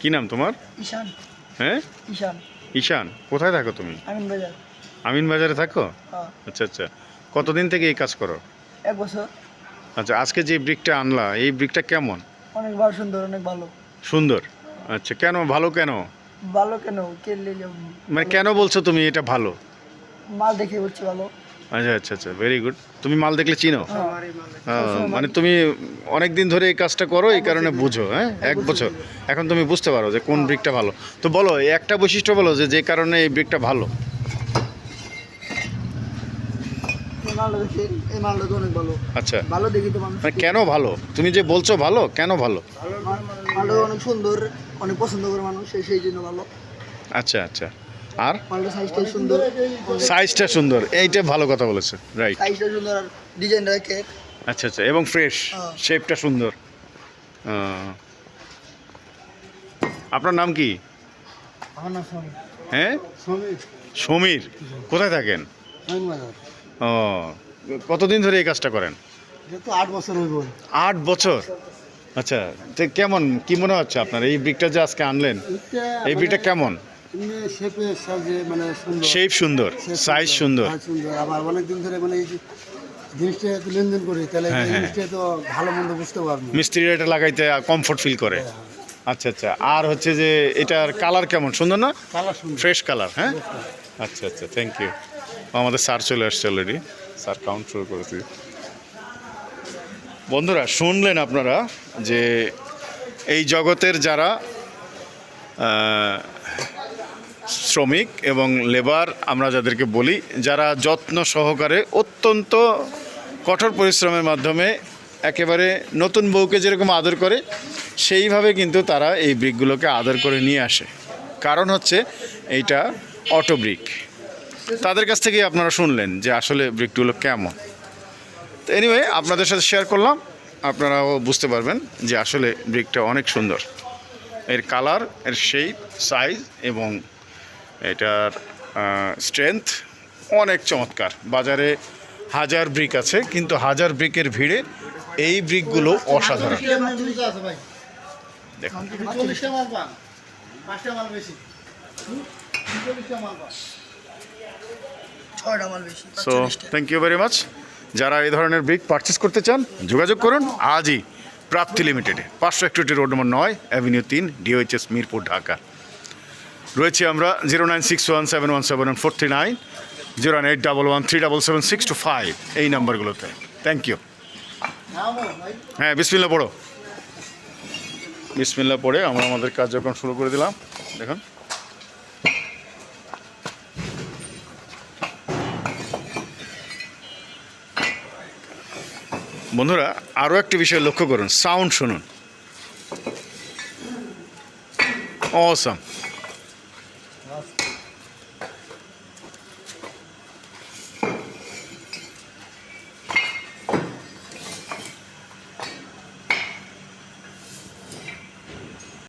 কি নাম তোমার? ঈশান। হ্যাঁ? ঈশান। ঈশান কোথায় থাকো তুমি? আমিন বাজার আমিন বাজারে থাকো? হ্যাঁ। আচ্ছা আচ্ছা। কতদিন থেকে এই কাজ করো? এক বছর। আচ্ছা আজকে যে ব্রিকটা আনলা এই ব্রিকটা কেমন? অনেক ভালো সুন্দর অনেক ভালো। সুন্দর? আচ্ছা কেন ভালো কেন? ভালো কেন? মানে কেন বলছো তুমি এটা ভালো? মাল দেখে বলছি ভালো। আচ্ছা আচ্ছা আচ্ছা ভেরি গুড তুমি মাল দেখলে চিনো? হ্যাঁ মানে তুমি অনেক দিন ধরে এই কাজটা করো এই কারণে বুঝো হ্যাঁ? এক বছর। এখন তুমি বুঝতে পারো যে কোন ব্রিকটা ভালো। তো বলো একটা বৈশিষ্ট্য বলো যে যে কারণে এই ব্রিকটা ভালো। আচ্ছা। ভালো দেখি তো মানে কেন ভালো? তুমি যে বলছো ভালো কেন ভালো? মালটা অনেক সুন্দর অনেক পছন্দ করে মানুষ সেই জন্য ভালো। আচ্ছা আচ্ছা। আর? সাইজটা সুন্দর। সাইজটা সুন্দর। এইটা ভালো কথা বলেছ। রাইট সাইজটা সুন্দর আর ডিজাইনটা কেক আচ্ছা আচ্ছা। এবং ফ্রেশ হ্যাঁ। শেপটা সুন্দর। আপনার নাম কি? হ্যাঁ? সমীর। কোথায় থাকেন? ও কতদিন ধরে এই কাজটা করেন? আট বছর আট বছর? আচ্ছা তো কেমন? কি মনে হচ্ছে আপনার? এই ব্রিকটা যে আজকে আনলেন এই ব্রিকটা কেমন? শেপে মানে সুন্দর। শেপ সুন্দর সাইজ সুন্দর সুন্দর। আবার অনেক দিন ধরে মানে এই জিনিসটা লেনদেন করি তাহলে হ্যাঁ, হ্যাঁ। জিনিসটা তো ভালো মন্দ বুঝতে পারব মিস্ত্রিরা এটা লাগাইতে কমফোর্ট ফিল করে। আচ্ছা আচ্ছা। আর হচ্ছে যে এটার কালার কেমন? সুন্দর না? কালার সুন্দর। ফ্রেশ কালার হ্যাঁ? আচ্ছা আচ্ছা। থ্যাংক ইউ আমাদের স্যার চলে আসছে অলরেডি স্যার কাউন্ট শুরু করেছি। বন্ধুরা শুনলেন আপনারা যে এই জগতের যারা শ্রমিক এবং লেবার আমরা যাদেরকে বলি, যারা যত্ন সহকারে অত্যন্ত কঠোর পরিশ্রমের মাধ্যমে একেবারে নতুন বউকে যেরকম আদর করে, সেইভাবে কিন্তু তারা এই ব্রিকগুলোকে আদর করে নিয়ে আসে। কারণ হচ্ছে এইটা অটো ব্রিক। তাদের কাছ থেকেই আপনারা শুনলেন যে আসলে ব্রিকগুলো কেমন। তো এনিওয়ে আপনাদের সাথে শেয়ার করলাম। আপনারাও বুঝতে পারবেন যে আসলে ব্রিকটা অনেক সুন্দর। এর কালারের শেপ সাইজ এবং এটার স্ট্রেংথ অনেক চমৎকার। বাজারে হাজার ব্রিক আছে, কিন্তু হাজার ব্রিকের ভিড়ে এই ব্রিকগুলো অসাধারণ। So thank you very much যারা এই ধরনের ব্রিক পারচেস করতে চান, যোগাযোগ করুন আজই প্রাপ্তি লিমিটেডে পাঁচশো একষট্টি রোড নম্বর নয় অ্যাভিনিউ তিন ডিওএইচএস মিরপুর, ঢাকা। রয়েছে আমরা zero nine six one seven one seven one four three nine, zero nine eight double one three double seven six two five এই নাম্বারগুলোতে। থ্যাংক ইউ হ্যাঁ বিসমিল্লা পড়ো। বিসমিল্লা পড়ে আমরা আমাদের কার্যক্রম শুরু করে দিলাম। দেখুন। বন্ধুরা আরও একটি বিষয় লক্ষ্য করুন, সাউন্ড শুনুন। অসম